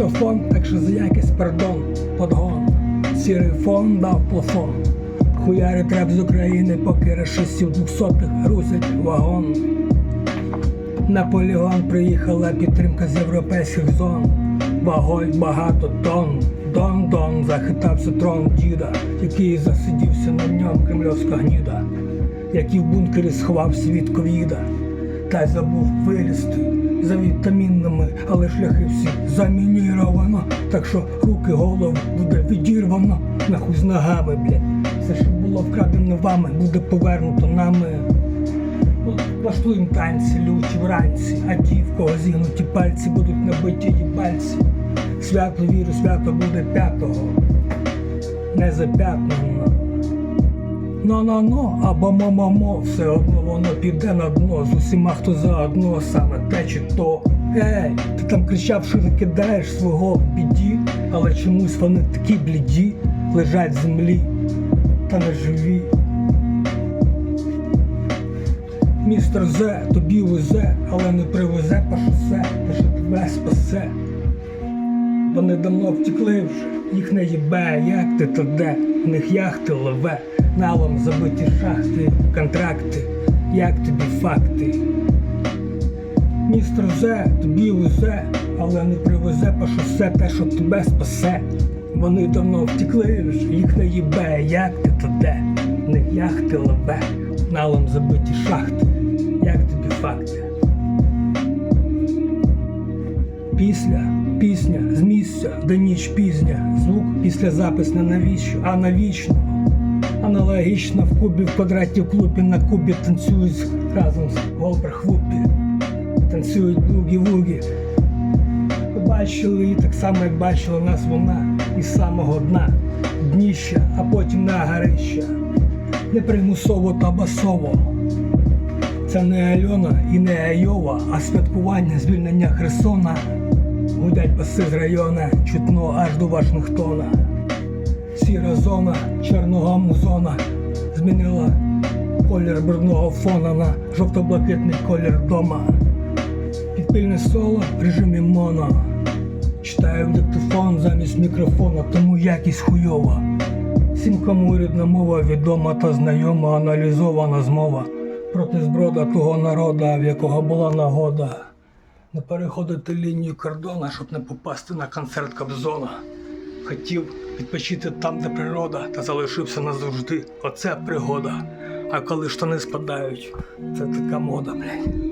диктофон, так що за якийсь пардон, подгон. Сірий фон дав плафон. Хуяри треп з України, поки рашистів двохсотих грузять вагон. На полігон приїхала підтримка з європейських зон. Вагой багато тонн. Дон-дон захитався трон діда, який засидівся на ньому кремльовська гніда, який в бункері сховав світ ковіда, та й забув вилізти за вітамінами, але шляхи всі замініровано. Так що руки голову буде відірвано, нахуй з ногами, блядь. Все, що було вкрадено вами, буде повернуто нами. Влаштуємо танці, люті вранці, а ті, в кого зігнуті пальці, будуть набиті їбальці. Свято віру, свято буде п'ятого, не зап'ятнено. Но-но-но, або мо-мо-мо, все одно воно піде на дно з усіма, хто заодно, саме те чи то. Ей, ти там кричав, що викидаєш свого в біді, але чомусь вони такі бліді, лежать в землі та не живі. Містер Зе тобі везе, але не привезе по шосе, те, що тебе спасе. Вони давно втекли вже, їх не їбе, як ти то де, в них яхти лове, налом забиті шахти, контракти, як тобі факти. Містер Зе тобі везе, але не привезе по шосе те, що тебе спасе. Вони давно втекли вже, їх не їбе, як ти то де, них яхти лове, налом забиті шахти, як тобі факти. Після, пісня, з місця, де ніч пізня, звук після запис не навіщо, а навічно. Аналогічно в кубі в квадраті в клубі на кубі танцюють разом з Голберг. Танцюють бугі-вугі. Бачили її так само, як бачила нас вона із самого дна, дніща, а потім на горища. Не примусово та басово. Це не Альона і не Айова, а святкування звільнення Херсона. Гудять баси з района, чутно аж до Вашингтона. Сіра зона, чорного музона змінила колір брудного фона на жовто-блакитний колір дома. Підпільне соло в режимі моно. Читаю в диктофон замість мікрофона, тому якість хуйова. Всім, кому рідна мова відома та знайома, аналізована змова проти зброда того народа, в якого була нагода. Не переходити лінію кордона, щоб не попасти на концерт Кобзона. Хотів відпочити там, де природа, та залишився назавжди. Оце пригода. А коли штани спадають, це така мода, блядь.